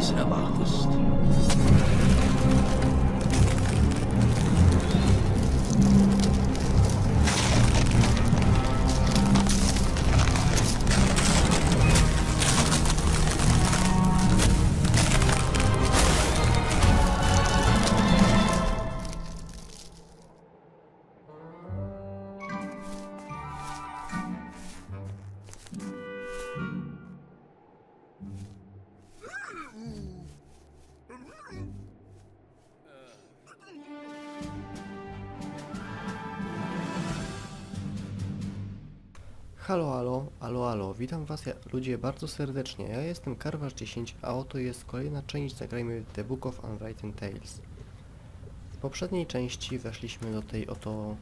Ergebnisse erwartest. Halo, halo, halo, halo, witam was ja, ludzie bardzo serdecznie. Ja jestem Karwasz10, a oto jest kolejna część Zagrajmy The Book of Unwritten Tales. W poprzedniej części weszliśmy do tej oto...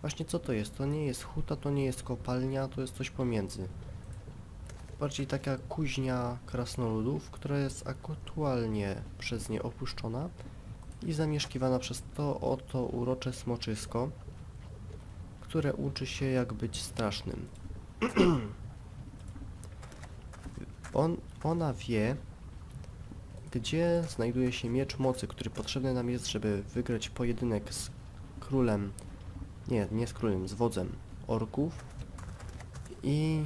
Właśnie co to jest? To nie jest huta, to nie jest kopalnia, to jest coś pomiędzy. Bardziej taka kuźnia krasnoludów, która jest aktualnie przez nie opuszczona i zamieszkiwana przez to oto urocze smoczysko które uczy się jak być strasznym. On, ona wie, gdzie znajduje się miecz mocy, który potrzebny nam jest, żeby wygrać pojedynek z królem, nie, nie z królem, z wodzem orków i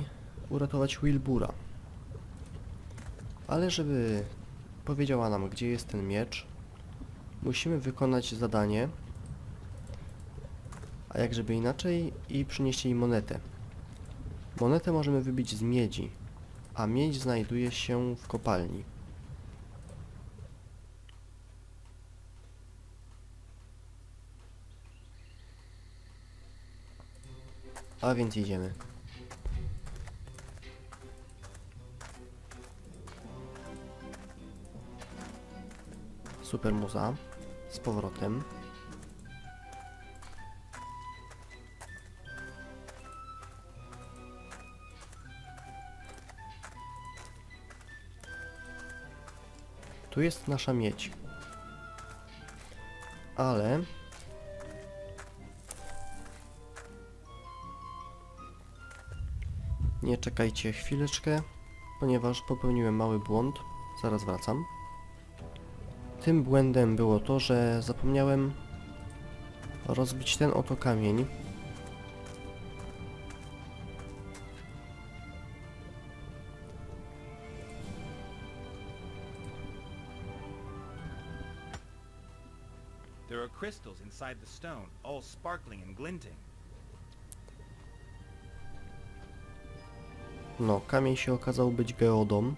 uratować Wilbura. Ale żeby powiedziała nam, gdzie jest ten miecz, musimy wykonać zadanie, a jak żeby inaczej i przynieść jej monetę. Monetę możemy wybić z miedzi, a miedź znajduje się w kopalni. A więc idziemy. Super muza. Z powrotem. Tu jest nasza miedź. Ale... Nie czekajcie chwileczkę, ponieważ popełniłem mały błąd. Zaraz wracam. Tym błędem było to, że zapomniałem rozbić ten oto kamień. Crystals inside the stone, all sparkling and glinting. No, kamień się okazał być geodą,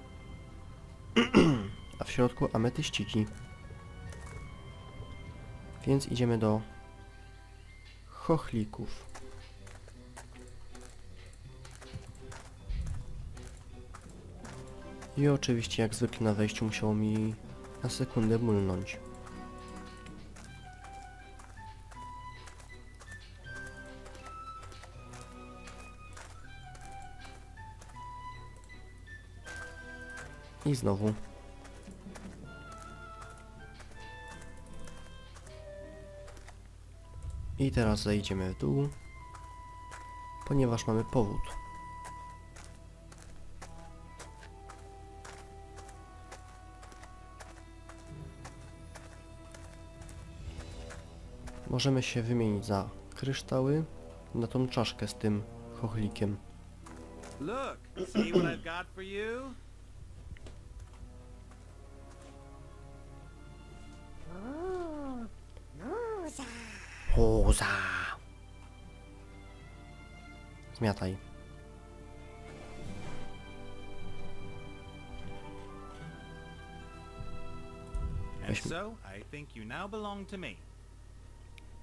a w środku ametyściki. Więc idziemy do chochlików. I oczywiście jak zwykle na wejściu musiało mi na sekundę mulnąć. I znowu. I teraz zejdziemy w dół, ponieważ mamy powód. Możemy się wymienić za kryształy na tą czaszkę z tym chochlikiem. Look, see what I've got for you? To me.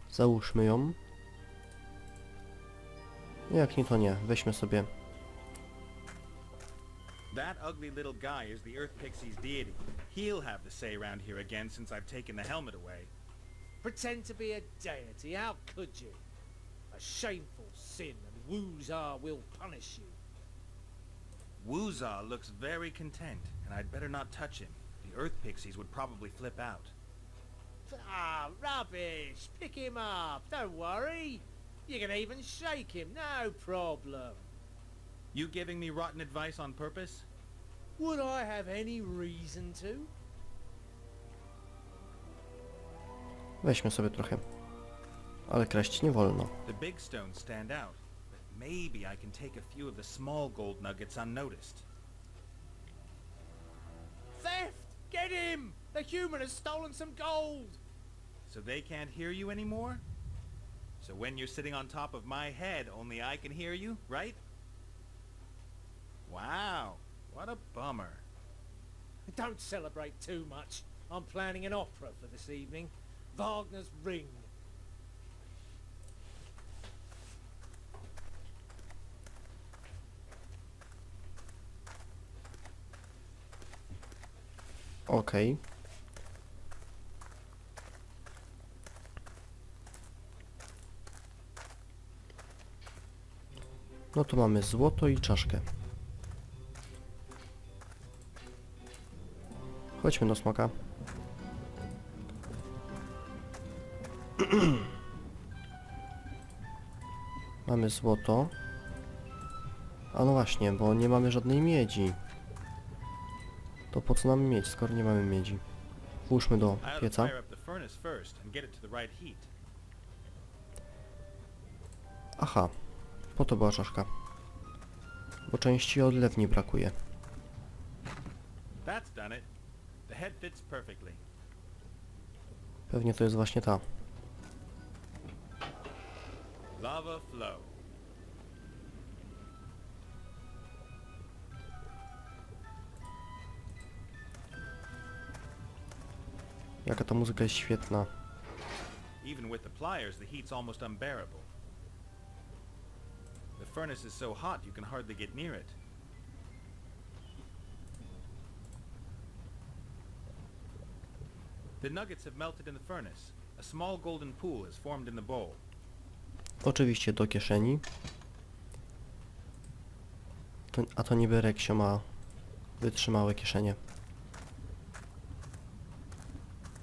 Załóżmy ją. Jak nie to nie, weźmy sobie. That ugly little guy is the Earth Pixie's deity. He'll have the say around here again since I've taken the helmet away. Pretend to be a deity, how could you? A shameful sin, and Woozar will punish you. Woozah looks very content, and I'd better not touch him. The Earth Pixies would probably flip out. Ah, rubbish! Pick him up, don't worry. You can even shake him, no problem. You giving me rotten advice on purpose? Would I have any reason to? Weźmy sobie trochę. Ale kraść nie wolno. The big stones stand out, but maybe I can take a few of the small gold nuggets unnoticed. Theft! Get him! The human has stolen some gold! So they can't hear you anymore? So when you're sitting on top of my head, only I can hear you, right? Wow, what a bummer. Don't celebrate too much. I'm planning an opera for this evening. Wagner's Ring. Okej. No to mamy złoto i czaszkę. Chodźmy do smoka. mamy złoto. A no właśnie, bo nie mamy żadnej miedzi. To po co nam miedź, skoro nie mamy miedzi? Włóżmy do pieca. Aha, po to była czaszka. Bo części odlewni brakuje. Pewnie to jest właśnie ta. Lava flow. Jaka ta muzyka jest świetna. Even with the pliers, the heat's almost unbearable. The furnace is so hot you can hardly get near it. The nuggets have melted in the furnace. A small golden pool has formed in the bowl. Oczywiście do kieszeni. To, a to niby Reksio ma wytrzymałe kieszenie.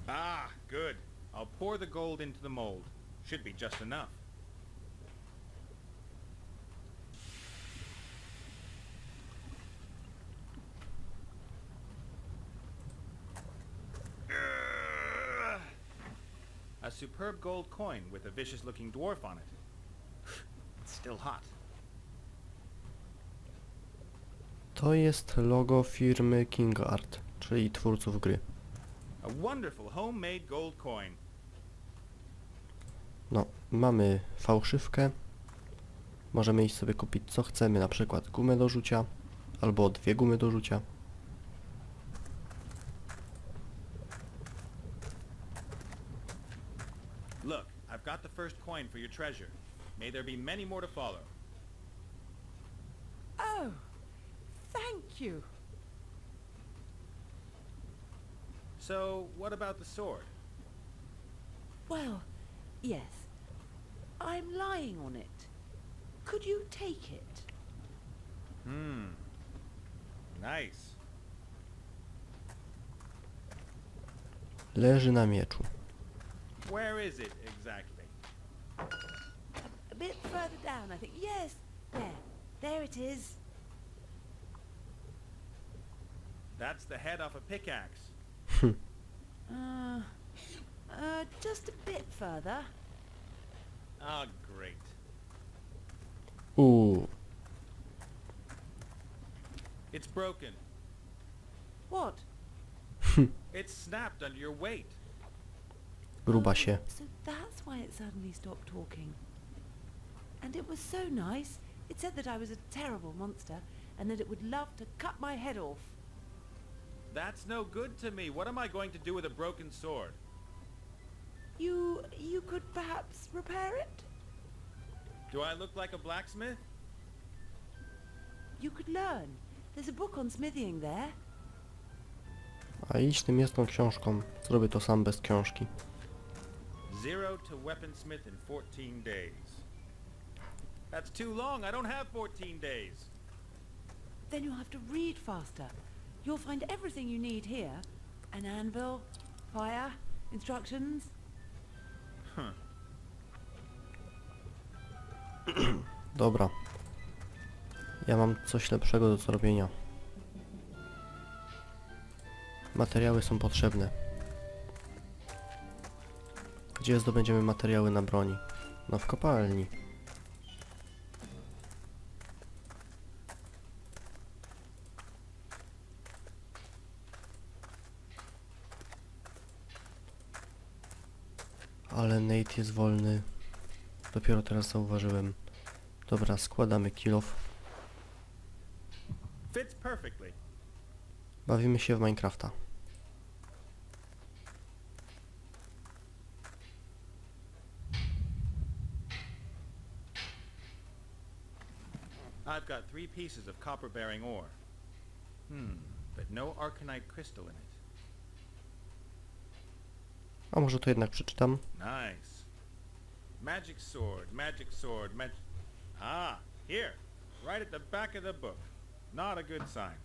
Ah, good. I'll pour the gold into the mold. Should be just enough. Ugh. A superb gold coin with a vicious-looking dwarf on it. It's still hot. To jest logo firmy King Art, czyli twórców gry. A wonderful homemade gold coin. No, mamy fałszywkę. Możemy iść sobie kupić co chcemy, na przykład gumę do rzucia, albo dwie gumy do rzucia. Look, I've got the first coin for your treasure. May there be many more to follow. Oh, thank you. So, what about the sword? Well, yes. I'm lying on it. Could you take it? Hmm. Nice. Leży na mieczu. Where is it exactly? A bit further down, I think. Yes, there. There it is. That's the head off a pickaxe. Uh, uh, just a bit further. Ah, great. Uuu, It's broken. What? It's snapped under your weight. gruba Oh, się. So that's why it suddenly stopped talking. And it was so nice. It said that I was a terrible monster and that it would love to cut my head off. That's no good to me. What am I going to do with a broken sword? You, you could perhaps repair it? Do I look like a blacksmith? You could learn. There's a book on smithying there. A iść tym jest tą książką. Zrobię to sam bez książki. Zero to weaponsmith in 14 days. That's too long. I don't have 14 days. Then you'll have to read faster. You'll find everything you need here. An anvil, fire, instructions. Huh. Dobra. Ja mam coś lepszego do zrobienia. Materiały są potrzebne. Gdzie zdobędziemy materiały na broni? No w kopalni. Jest wolny. Dopiero teraz zauważyłem. Dobra, składamy kilof. Bawimy się w Minecrafta. I've got three pieces of copper-bearing ore. Hmm, but no arcanite crystal in it. A może to jednak przeczytam? Nice. Magic sword, magic sword, mag... Ah, here. Right at the back of the book. Not a good sign.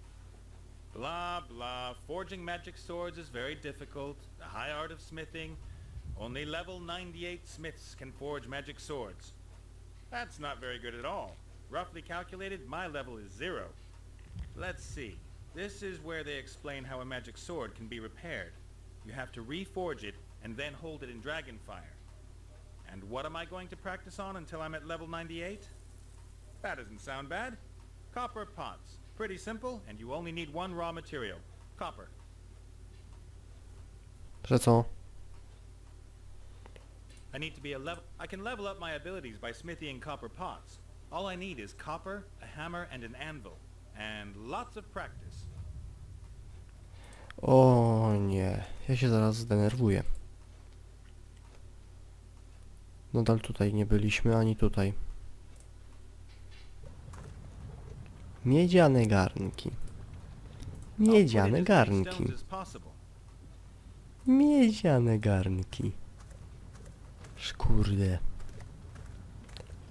Blah, blah. Forging magic swords is very difficult. The high art of smithing. Only level 98 smiths can forge magic swords. That's not very good at all. Roughly calculated, my level is zero. Let's see. This is where they explain how a magic sword can be repaired. You have to reforge it and then hold it in Dragonfire. And what am I going to practice on until I'm at level 98? That doesn't sound bad. Copper pots. Pretty simple, and you only need one raw material. Copper. Że co? I need to be a level... I can level up my abilities by smithying copper pots. All I need is copper, a hammer, and an anvil. And lots of practice. O nie, ja się zaraz zdenerwuję. Nadal tutaj nie byliśmy, ani tutaj. Miedziane garnki. Miedziane garnki. Miedziane garnki. Szkurde.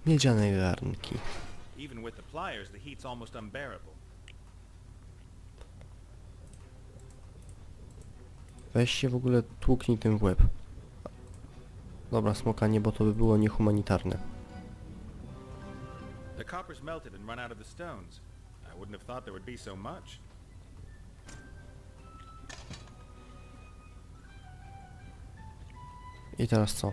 Miedziane garnki. Even with the pliers, the heat's almost unbearable. Weź się w ogóle tłuknij tym w łeb. Dobra, smokanie, bo to by było niehumanitarne. The copper's melted and run out of the stones. I wouldn't have thought there would be so much. I teraz co?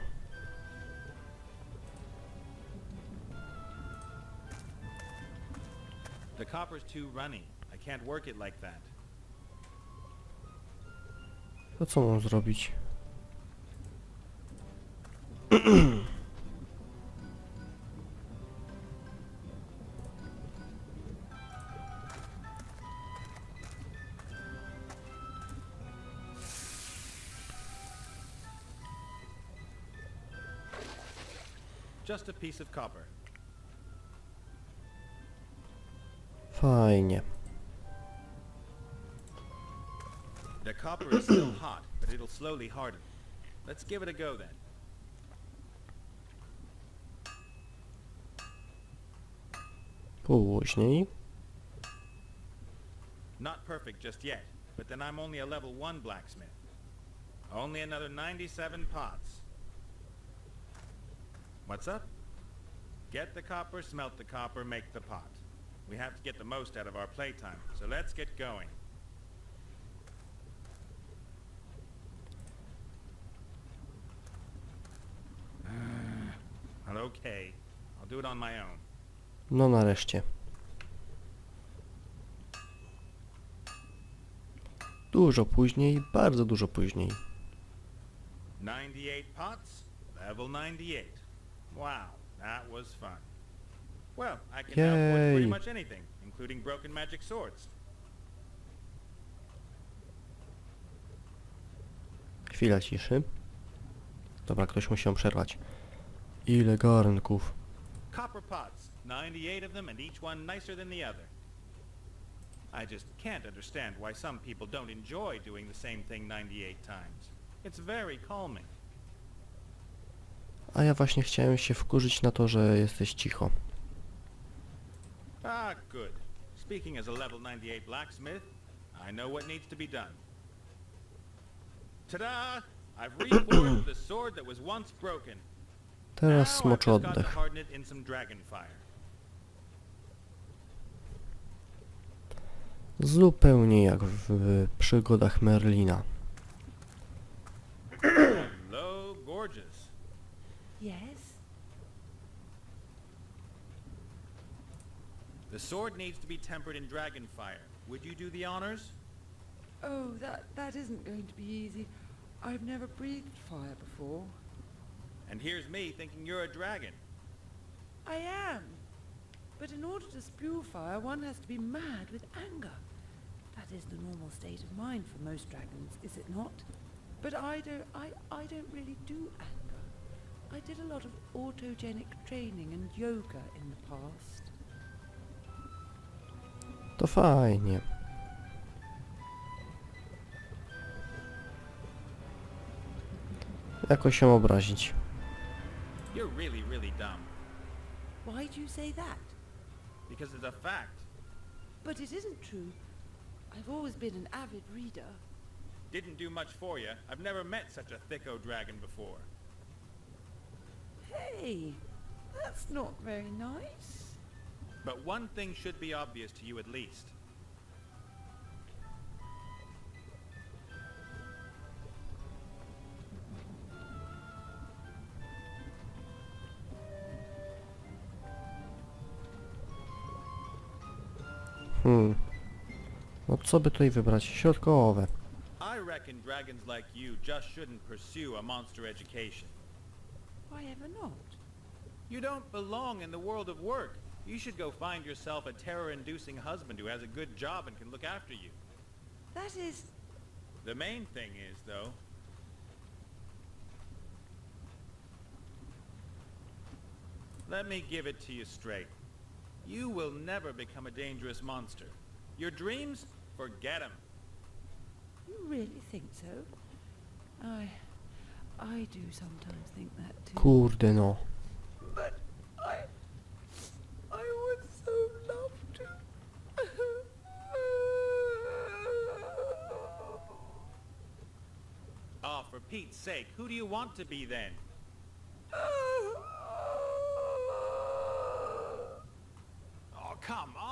The copper's too runny. I can't work it like that. To co mam zrobić? Just a piece of copper. Fajnie. The copper is still hot, but it'll slowly harden. Let's give it a go then. Później. Not perfect just yet, but then I'm only a level 1 blacksmith. Only another 97 pots. What's up? Get the copper, smelt the copper, make the pot. We have to get the most out of our playtime, so let's get going. Okay. I'll do it on my own. No nareszcie. Dużo później, bardzo dużo później. 98 pots, level 98. Wow, that was fun. Well, I can now pretty much anything, including broken magic swords. Chwila ciszy. Dobra, ktoś musi ją przerwać. Ile garnków. Copper pots, 98 of them and each one nicer than the other. I just can't understand why some people don't enjoy doing the same thing 98 times. It's very calming. A ja właśnie chciałem się wkurzyć na to, że jesteś cicho. Ah, good. Speaking as a level 98 blacksmith, I know what needs to be done. Ta-da! I've reforged the sword that was once broken. Teraz Now I've smoczy just got to oddech. harden it in some dragon fire. Zupełnie jak w przygodach Merlina. Hello, gorgeous. Yes? The sword needs to be tempered in dragon fire. Would you do the honors? Oh, that, that isn't going to be easy. I've never breathed fire before. And here's me thinking you're a dragon. I am. But in order to spew fire, one has to be mad with anger. That is the normal state of mind for most dragons, is it not? But I don't, I, I don't really do anger. I did a lot of autogenic training and yoga in the past. To fajnie. Jakoś się obrazić. You're really, really dumb. Why do you say that? Because it's a fact. But it isn't true. I've always been an avid reader. Didn't do much for you. I've never met such a thicko dragon before. Hey, that's not very nice. But one thing should be obvious to you at least. Hmm. No co by tutaj wybrać? Środkowe. I reckon dragons like you just shouldn't pursue a monster education. Why ever not? You don't belong in the world of work. You should go find yourself a terror-inducing husband who has a good job and can look after you. That is... The main thing is, though, let me give it to you straight. You will never become a dangerous monster. Your dreams? Forget him. You really think so? I... I do sometimes think that too. Kurde no. But I... I would so love to. Oh, for Pete's sake, who do you want to be then? Oh, come on!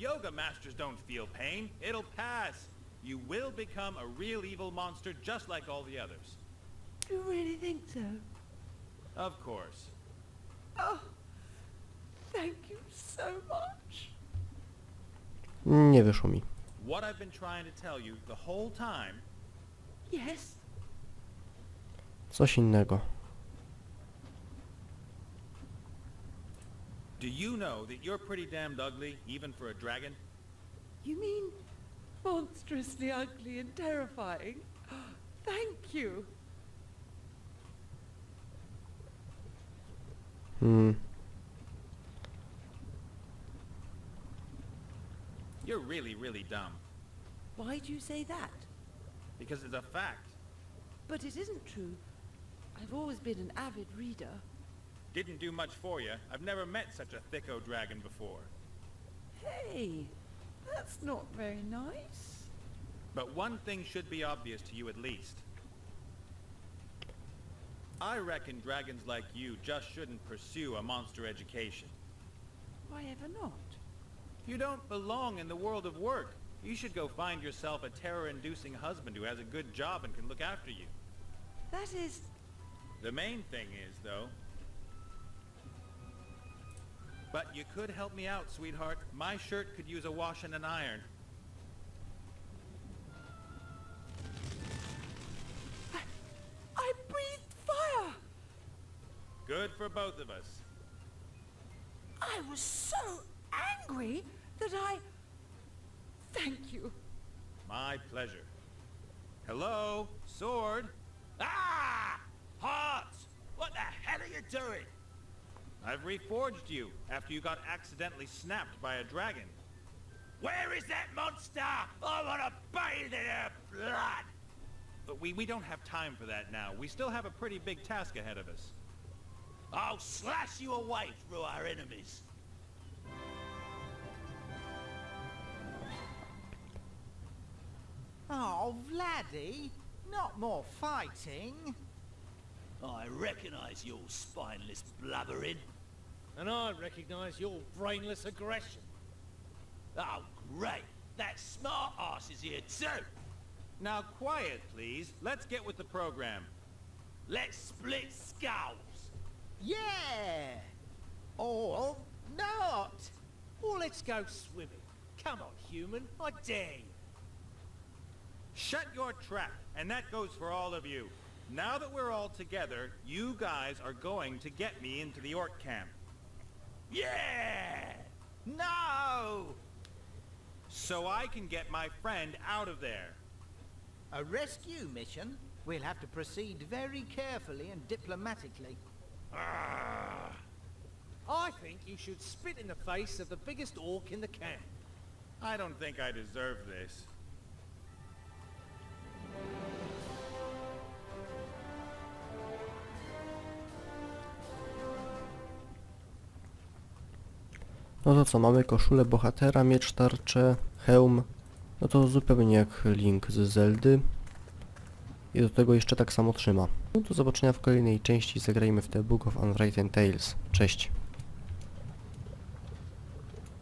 Yoga masters don't feel pain. It'll pass. You will become a real evil monster just like all the others. Do you really think so? Of course. Oh, thank you so much. Nie wyszło mi. What I've been trying to tell you the whole time, Yes? Coś innego. Do you know that you're pretty damned ugly, even for a dragon? You mean monstrously ugly and terrifying? Thank you. Hmm. You're really, really dumb. Why do you say that? Because it's a fact. But it isn't true. I've always been an avid reader. Didn't do much for you. I've never met such a thicko dragon before. Hey, that's not very nice. But one thing should be obvious to you at least. I reckon dragons like you just shouldn't pursue a monster education. Why ever not? You don't belong in the world of work. You should go find yourself a terror-inducing husband who has a good job and can look after you. That is... The main thing is, though... But you could help me out, sweetheart. My shirt could use a wash and an iron. I breathed fire! Good for both of us. I was so angry that I... Thank you. My pleasure. Hello? Sword? Ah! Hearts! What the hell are you doing? I've reforged you after you got accidentally snapped by a dragon. Where is that monster? I want to bathe in her blood! But we, we don't have time for that now. We still have a pretty big task ahead of us. I'll slash you away through our enemies. Oh, Vladdy, not more fighting. I recognise your spineless blubbering. And I recognise your brainless aggression. Oh, great. That smart ass is here too. Now quiet, please. Let's get with the program. Let's split skulls. Yeah! Or not! Or let's go swimming. Come on, human. I dare you. Shut your trap, and that goes for all of you. Now that we're all together, you guys are going to get me into the Orc camp. Yeah! No! So I can get my friend out of there. A rescue mission? We'll have to proceed very carefully and diplomatically. Ah. I think you should spit in the face of the biggest orc in the camp. I don't think I deserve this. No to co, mamy koszulę bohatera, miecz, tarczę, hełm. No to zupełnie jak Link z Zeldy. I do tego jeszcze tak samo trzyma. No do zobaczenia w kolejnej części. Zagrajmy w The Book of Unwritten Tales. Cześć.